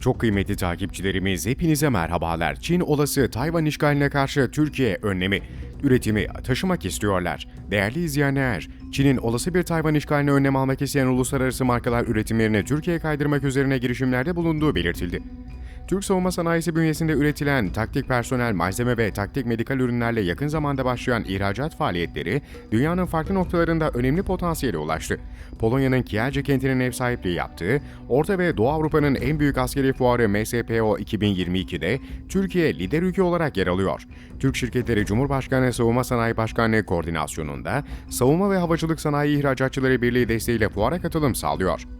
Çok kıymetli takipçilerimiz hepinize merhabalar. Çin olası Tayvan işgaline karşı Türkiye önlemi, üretimi taşımak istiyorlar. Değerli izleyenler, Çin'in olası bir Tayvan işgaline önlem almak isteyen uluslararası markalar üretimlerini Türkiye'ye kaydırmak üzerine girişimlerde bulunduğu belirtildi. Türk savunma sanayisi bünyesinde üretilen taktik personel, malzeme ve taktik medikal ürünlerle yakın zamanda başlayan ihracat faaliyetleri dünyanın farklı noktalarında önemli potansiyele ulaştı. Polonya'nın Kielce kentinin ev sahipliği yaptığı, Orta ve Doğu Avrupa'nın en büyük askeri fuarı MSPO 2022'de Türkiye lider ülke olarak yer alıyor. Türk şirketleri Cumhurbaşkanı Savunma Sanayi Başkanlığı koordinasyonunda Savunma ve Havacılık Sanayi İhracatçıları Birliği desteğiyle fuara katılım sağlıyor.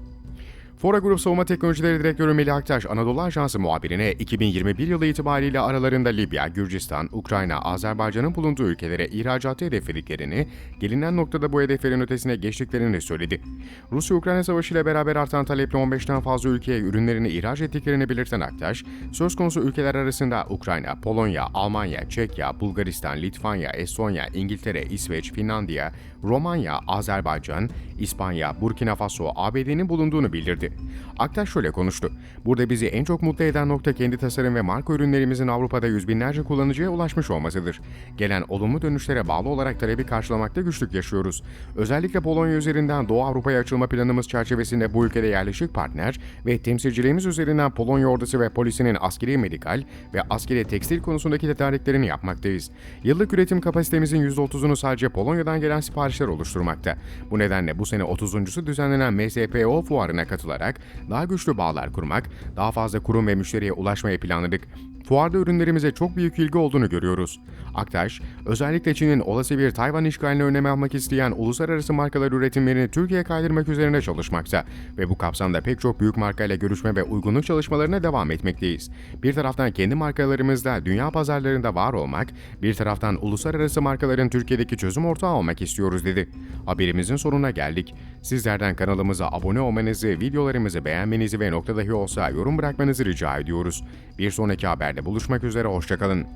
Fora Grup Savunma Teknolojileri Direktörü Melih Aktaş, Anadolu Ajansı muhabirine 2021 yılı itibariyle aralarında Libya, Gürcistan, Ukrayna, Azerbaycan'ın bulunduğu ülkelere ihracatı hedeflediklerini, gelinen noktada bu hedeflerin ötesine geçtiklerini söyledi. Rusya-Ukrayna savaşı ile beraber artan taleple 15'ten fazla ülkeye ürünlerini ihraç ettiklerini belirten Aktaş, söz konusu ülkeler arasında Ukrayna, Polonya, Almanya, Çekya, Bulgaristan, Litvanya, Estonya, İngiltere, İsveç, Finlandiya, Romanya, Azerbaycan, İspanya, Burkina Faso, ABD'nin bulunduğunu bildirdi. Aktaş şöyle konuştu. Burada bizi en çok mutlu eden nokta kendi tasarım ve marka ürünlerimizin Avrupa'da yüz binlerce kullanıcıya ulaşmış olmasıdır. Gelen olumlu dönüşlere bağlı olarak talebi karşılamakta güçlük yaşıyoruz. Özellikle Polonya üzerinden Doğu Avrupa'ya açılma planımız çerçevesinde bu ülkede yerleşik partner ve temsilciliğimiz üzerinden Polonya ordusu ve polisinin askeri medikal ve askeri tekstil konusundaki tedariklerini yapmaktayız. Yıllık üretim kapasitemizin %30'unu sadece Polonya'dan gelen siparişler oluşturmakta. Bu nedenle bu sene 30.sü düzenlenen MSPO fuarına katılarak daha güçlü bağlar kurmak, daha fazla kurum ve müşteriye ulaşmayı planladık. Fuarda ürünlerimize çok büyük ilgi olduğunu görüyoruz. Aktaş, özellikle Çin'in olası bir Tayvan işgaline önlem almak isteyen uluslararası markalar üretimlerini Türkiye'ye kaydırmak üzerine çalışmakta ve bu kapsamda pek çok büyük markayla görüşme ve uygunluk çalışmalarına devam etmekteyiz. Bir taraftan kendi markalarımızda dünya pazarlarında var olmak, bir taraftan uluslararası markaların Türkiye'deki çözüm ortağı olmak istiyoruz dedi. Haberimizin sonuna geldik. Sizlerden kanalımıza abone olmanızı, videolarımızı beğenmenizi ve nokta dahi olsa yorum bırakmanızı rica ediyoruz. Bir sonraki haberde buluşmak üzere, hoşçakalın.